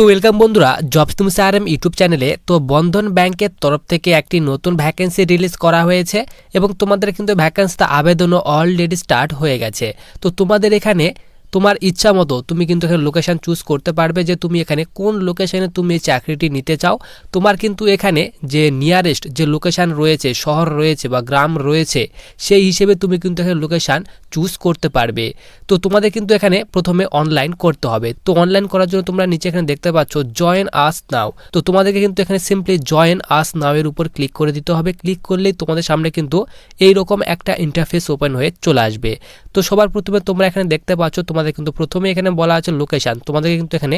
তো ওয়েলকাম বন্ধুরা জবস তুমি এম ইউটিউব চ্যানেলে তো বন্ধন ব্যাংকের তরফ থেকে একটি নতুন ভ্যাকেন্সি রিলিজ করা হয়েছে এবং তোমাদের কিন্তু ভ্যাকেন্সিতে আবেদনও অলরেডি স্টার্ট হয়ে গেছে। তো তোমাদের এখানে তোমার ইচ্ছা মতো তুমি কিন্তু এখানে লোকেশান চুজ করতে পারবে যে তুমি এখানে কোন লোকেশানে তুমি এই চাকরিটি নিতে চাও। তোমার কিন্তু এখানে যে নিয়ারেস্ট যে লোকেশান রয়েছে, শহর রয়েছে বা গ্রাম রয়েছে, সেই হিসেবে তুমি কিন্তু এখানে লোকেশান চুজ করতে পারবে। তো তোমাদের কিন্তু এখানে প্রথমে অনলাইন করতে হবে। তো অনলাইন করার জন্য তোমরা নিচে এখানে দেখতে পাচ্ছ জয়েন আস নাও তো তোমাদেরকে কিন্তু এখানে সিম্পলি জয়েন আস নাও এর উপর ক্লিক করে দিতে হবে। ক্লিক করলেই তোমাদের সামনে কিন্তু এইরকম একটা ইন্টারফেস ওপেন হয়ে চলে আসবে। তো সবার প্রথমে তোমরা এখানে দেখতে পাচ্ছ, তোমাদের কিন্তু প্রথমে এখানে বলা আছে লোকেশান তোমাদেরকে কিন্তু এখানে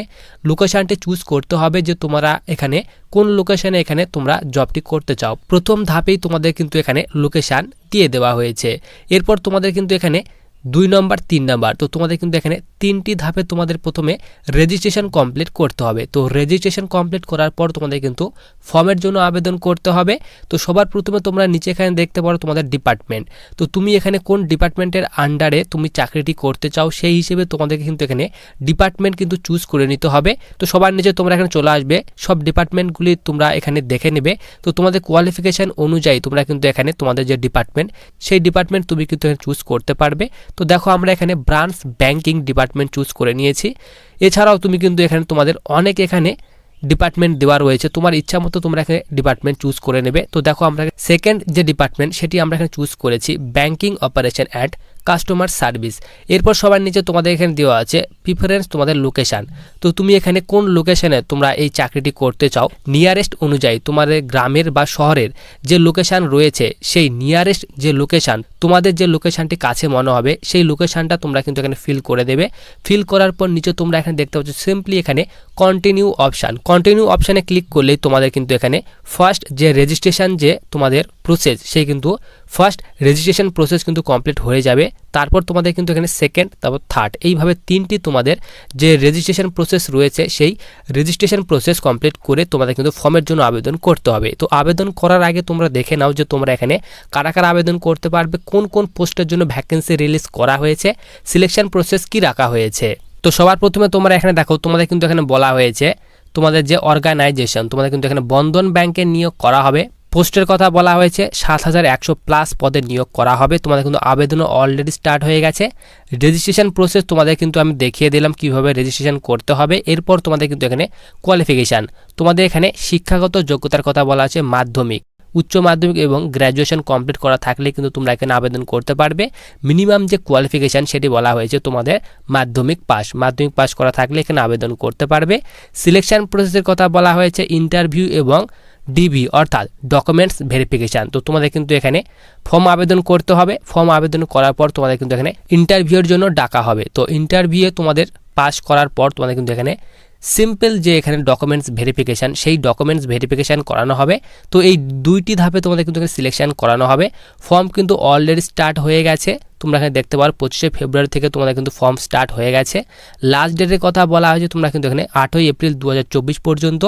লোকেশানটি চুজ করতে হবে যে তোমরা এখানে কোন লোকেশানে এখানে তোমরা জবটি করতে চাও। প্রথম ধাপেই তোমাদের কিন্তু এখানে লোকেশান দিয়ে দেওয়া হয়েছে। এরপর তোমাদের কিন্তু এখানে দুই নম্বর, তিন নম্বর। তো তোমাদের কিন্তু এখানে তিনটি ধাপে তোমাদের প্রথমে রেজিস্ট্রেশন কমপ্লিট করতে হবে। তো রেজিস্ট্রেশন কমপ্লিট করার পর তোমাদের কিন্তু ফর্মের জন্য আবেদন করতে হবে। তো সবার প্রথমে তোমরা নিচে এখানে দেখতে পারো তোমাদের ডিপার্টমেন্ট তো তুমি এখানে কোন ডিপার্টমেন্টের আন্ডারে তুমি চাকরিটি করতে চাও, সেই হিসেবে তোমাদেরকে কিন্তু এখানে ডিপার্টমেন্ট কিন্তু চুজ করে নিতে হবে। তো সবার নিচে তোমরা এখানে চলে আসবে। সব ডিপার্টমেন্টগুলি তোমরা এখানে দেখে নেবে। তো তোমাদের কোয়ালিফিকেশান অনুযায়ী তোমরা কিন্তু এখানে তোমাদের যে ডিপার্টমেন্ট সেই ডিপার্টমেন্ট তুমি কিন্তু এখানে চুজ করতে পারবে। তো দেখো আমরা এখানে ব্রাঞ্চ ব্যাংকিং ডিপার্টমেন্ট চুজ করে নিয়েছি। এছাড়াও তুমি কিন্তু এখানে তোমাদের অনেক এখানে ডিপার্টমেন্ট দেওয়া রয়েছে। তোমার ইচ্ছা মতো তোমরা এখানে ডিপার্টমেন্ট চুজ করে নেবে। তো দেখো আমরা সেকেন্ড যে ডিপার্টমেন্ট সেটি আমরা এখানে চুজ করেছি banking operation and customer service এরপর সবার নিচে তোমাদের এখানে দেওয়া আছে প্রিফারেন্স তোমাদের লোকেশান তো তুমি এখানে কোন লোকেশানে তোমরা এই চাকরিটি করতে চাও? নিয়ারেস্ট অনুযায়ী তোমাদের গ্রামের বা শহরের যে লোকেশান রয়েছে, সেই নিয়ারেস্ট যে লোকেশান তোমাদের যে লোকেশানটি কাছে মনে হবে, সেই লোকেশানটা তোমরা কিন্তু এখানে ফিল করে দেবে। ফিল করার পর নিচে তোমরা এখানে দেখতে পাচ্ছ সিম্পলি এখানে কন্টিনিউ অপশান কন্টিনিউ অপশানে ক্লিক করলেই তোমাদের কিন্তু এখানে ফার্স্ট যে রেজিস্ট্রেশন যে তোমাদের প্রসেস সেই কিন্তু ফার্স্ট রেজিস্ট্রেশন প্রসেস কিন্তু কমপ্লিট হয়ে যাবে। তারপর তোমাদের কিন্তু এখানে সেকেন্ড তারপর থার্ড এইভাবে তিনটি তোমাদের যে রেজিস্ট্রেশন প্রসেস রয়েছে, সেই রেজিস্ট্রেশন প্রসেস কমপ্লিট করে তোমাদের কিন্তু ফর্মের জন্য আবেদন করতে হবে। তো আবেদন করার আগে তোমরা দেখে নাও যে তোমরা এখানে কারা কারা আবেদন করতে পারবে, কোন কোন পোস্টের জন্য ভ্যাকেন্সি রিলিজ করা হয়েছে সিলেকশন প্রসেস কি রাখা হয়েছে। তো সবার প্রথমে তোমরা এখানে দেখো, তোমাদের কিন্তু এখানে বলা হয়েছে তোমাদের যে অর্গানাইজেশন তোমাদের কিন্তু এখানে বন্ধন ব্যাংকের নিয়োগ করা হবে। পোস্টের কথা বলা হয়েছে, সাত হাজার একশো প্লাস পদে নিয়োগ করা হবে। তোমাদের কিন্তু আবেদনও অলরেডি স্টার্ট হয়ে গেছে। রেজিস্ট্রেশন প্রসেস তোমাদের কিন্তু আমি দেখিয়ে দিলাম কীভাবে রেজিস্ট্রেশন করতে হবে। এরপর তোমাদের কিন্তু এখানে কোয়ালিফিকেশান তোমাদের এখানে শিক্ষাগত যোগ্যতার কথা বলা আছে, মাধ্যমিক, উচ্চ মাধ্যমিক এবং গ্র্যাজুয়েশন কমপ্লিট করা থাকলে কিন্তু তোমরা এখানে আবেদন করতে পারবে। মিনিমাম যে কোয়ালিফিকেশান সেটি বলা হয়েছে তোমাদের মাধ্যমিক পাস মাধ্যমিক পাস করা থাকলে এখানে আবেদন করতে পারবে। সিলেকশন প্রসেসের কথা বলা হয়েছে ইন্টারভিউ এবং ডিবি অর্থাৎ ডকুমেন্টস ভেরিফিকেশান তো তোমাদের কিন্তু এখানে ফর্ম আবেদন করতে হবে। ফর্ম আবেদন করার পর তোমাদের কিন্তু এখানে ইন্টারভিউর জন্য ডাকা হবে। তো ইন্টারভিউয়ে তোমাদের পাস করার পর তোমাদের কিন্তু এখানে সিম্পল যে এখানে ডকুমেন্টস ভেরিফিকেশান সেই ডকুমেন্টস ভেরিফিকেশান করানো হবে। তো এই দুইটি ধাপে তোমাদের কিন্তু এখানে সিলেকশান করানো হবে। ফর্ম কিন্তু অলরেডি স্টার্ট হয়ে গেছে। তোমরা এখানে দেখতে পারো, পঁচিশে ফেব্রুয়ারি থেকে তোমাদের কিন্তু ফর্ম স্টার্ট হয়ে গেছে। লাস্ট ডেটের কথা বলা হয়েছে, তোমরা কিন্তু এখানে আটই এপ্রিল দু হাজার চব্বিশ পর্যন্ত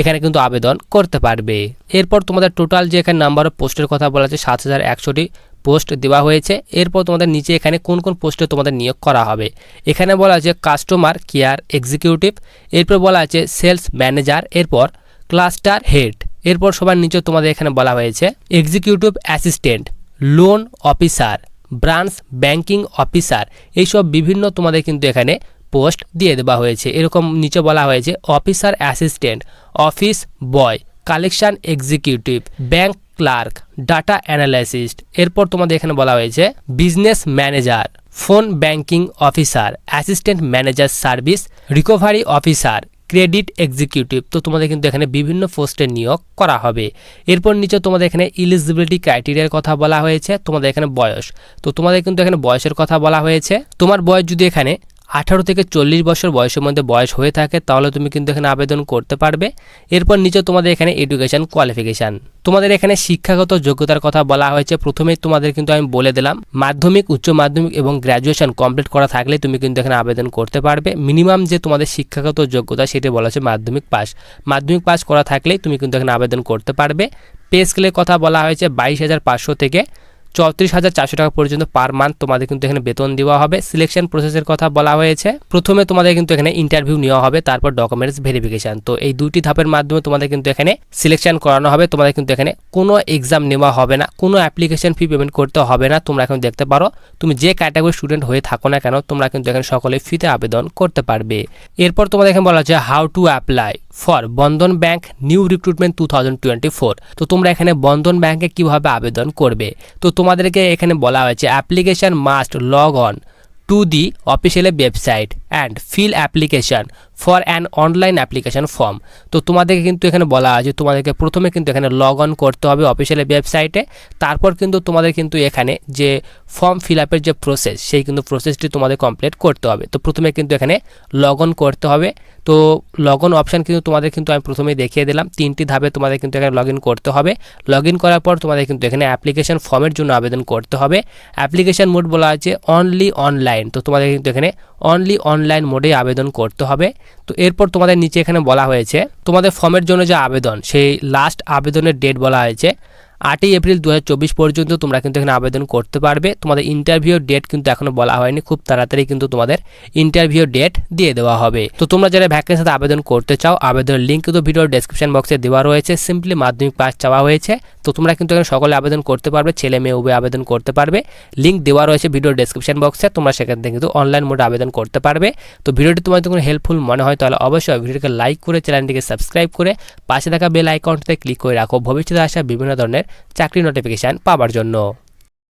এখানে কিন্তু আবেদন করতে পারবে। এরপর তোমাদের টোটাল যে এখানে নাম্বার অফ পোস্টের কথা বলা আছে সাত হাজার একশোটি পোস্ট দেওয়া হয়েছে। এরপর তোমাদের নিচে এখানে কোন কোন পোস্টে তোমাদের নিয়োগ করা হবে। এখানে বলা আছে কাস্টমার কেয়ার এক্সিকিউটিভ এরপর বলা আছে সেলস ম্যানেজার এরপর ক্লাস্টার হেড এরপর সবার নিচে তোমাদের এখানে বলা হয়েছে executive assistant loan officer branch banking officer এইসব বিভিন্ন তোমাদের কিন্তু এখানে পোস্ট দিয়ে দেওয়া হয়েছে। এরকম নিচে বলা হয়েছে officer assistant office boy collection executive bank clerk, data analyst, এরপর তোমাদের এখানে বলা হয়েছে business manager, phone banking officer, assistant manager service, recovery officer, credit executive. তো তোমাদের কিন্তু এখানে বিভিন্ন পোস্টে নিয়োগ করা হবে। এরপর নিচে তোমাদের এখানে ইলিজিবিলিটি ক্রাইটেরিয়ার কথা বলা হয়েছে, তোমাদের এখানে বয়স। তো তোমাদের কিন্তু এখানে বয়সের কথা বলা হয়েছে। তোমার বয়স যদি এখানে আঠারো থেকে চল্লিশ বছর বয়সের মধ্যে বয়স হয়ে থাকে, তাহলে তুমি কিন্তু এখানে আবেদন করতে পারবে। এরপর নিচে তোমাদের এখানে এডুকেশান কোয়ালিফিকেশান তোমাদের এখানে শিক্ষাগত যোগ্যতার কথা বলা হয়েছে। প্রথমেই তোমাদের কিন্তু আমি বলে দিলাম, মাধ্যমিক, উচ্চ মাধ্যমিক এবং গ্র্যাজুয়েশন কমপ্লিট করা থাকলে তুমি কিন্তু এখানে আবেদন করতে পারবে। মিনিমাম যে তোমাদের শিক্ষাগত যোগ্যতা, সেটি বলা হচ্ছে মাধ্যমিক পাস মাধ্যমিক পাস করা থাকলেই তুমি কিন্তু এখানে আবেদন করতে পারবে। পে স্কেলের কথা বলা হয়েছে বাইশ হাজার পাঁচশো থেকে চৌত্রিশ হাজার চারশো টাকা পর্যন্ত পার মান্থ তোমাদের কিন্তু এখানে বেতন দেওয়া হবে। সিলেকশন প্রসেসের কথা বলা হয়েছে। প্রথমে তোমাদের কিন্তু এখানে ইন্টারভিউ নেওয়া হবে, তারপর ডকুমেন্টস ভেরিফিকেশন তো এই দুইটি ধাপের মাধ্যমে তোমাদের কিন্তু এখানে সিলেকশন করানো হবে। তোমাদের কিন্তু এখানে কোনো এক্সাম নেওয়া হবে না, কোনো অ্যাপ্লিকেশন ফি পেমেন্ট করতে হবে না। তোমরা এখন দেখতে পারো, তুমি যে ক্যাটাগরি স্টুডেন্ট হয়ে থাকো না কেন, তোমরা কিন্তু এখানে সকলে ফিতে আবেদন করতে পারবে। এরপর তোমাদের এখানে বলা হচ্ছে how to apply for Bandhan bank new recruitment two thousand twenty four. তো তোমরা এখানে বন্ধন ব্যাংকে কীভাবে আবেদন করবে? তো তোমাদেরকে এখানে বলা হয়েছে, application must log on to the official website. And fill application for an online application form তো তোমাদেরকে কিন্তু এখানে বলা আছে, তোমাদেরকে প্রথমে কিন্তু এখানে লগ অন করতে হবে অফিসিয়াল ওয়েবসাইটে তারপর কিন্তু তোমাদের কিন্তু এখানে যে ফর্ম ফিল আপের যে প্রসেস সেই কিন্তু প্রসেসটি তোমাদের কমপ্লিট করতে হবে। তো প্রথমে কিন্তু এখানে লগ অন করতে হবে। তো লগ অন অপশান কিন্তু তোমাদের কিন্তু আমি প্রথমেই দেখিয়ে দিলাম। তিনটি ধাপে তোমাদের কিন্তু এখানে লগ করতে হবে। লগ করার পর তোমাদের কিন্তু এখানে অ্যাপ্লিকেশন ফর্মের জন্য আবেদন করতে হবে। অ্যাপ্লিকেশন মোড বলা আছে অনলি অনলাইন তো তোমাদের কিন্তু এখানে অনলি অনলাইন মোডে আবেদন করতে হবে। তো এরপর তোমাদের নিচে এখানে বলা হয়েছে, তোমাদের ফর্মের জন্য যে আবেদন, সেই লাস্ট আবেদনের ডেট বলা হয়েছে। আটই এপ্রিল দু হাজার চব্বিশ পর্যন্ত তোমরা কিন্তু এখানে আবেদন করতে পারবে। তোমাদের ইন্টারভিউ ডেট কিন্তু এখনও বলা হয়নি। খুব তাড়াতাড়ি কিন্তু তোমাদের ইন্টারভিউ ডেট দিয়ে দেওয়া হবে। তো তোমরা যারা ভ্যাকেন্সিতে আবেদন করতে চাও, আবেদনের লিঙ্ক কিন্তু ভিডিওর ডেসক্রিপশন বক্সে দেওয়া রয়েছে। সিম্পলি মাধ্যমিক পাস চাওয়া হয়েছে। তো তোমরা কিন্তু এখানে সকলে আবেদন করতে পারবে। ছেলে মেয়ে উভয় আবেদন করতে পারবে। লিঙ্ক দেওয়া রয়েছে ভিডিওর ডেসক্রিপশন বক্সে তোমরা সেখান থেকে কিন্তু অনলাইন মোডে আবেদন করতে পারবে। তো ভিডিওটি তোমার কোনো হেল্পফুল মনে হয়, তাহলে অবশ্যই ভিডিওটিকে লাইক করে চ্যানেলটিকে সাবস্ক্রাইব করে পাশে থাকা বেল আইকনটিতে ক্লিক করে রাখো। ভবিষ্যতে আসা বিভিন্ন ধরনের চাকরি নোটিফিকেশান পাওয়ার জন্য।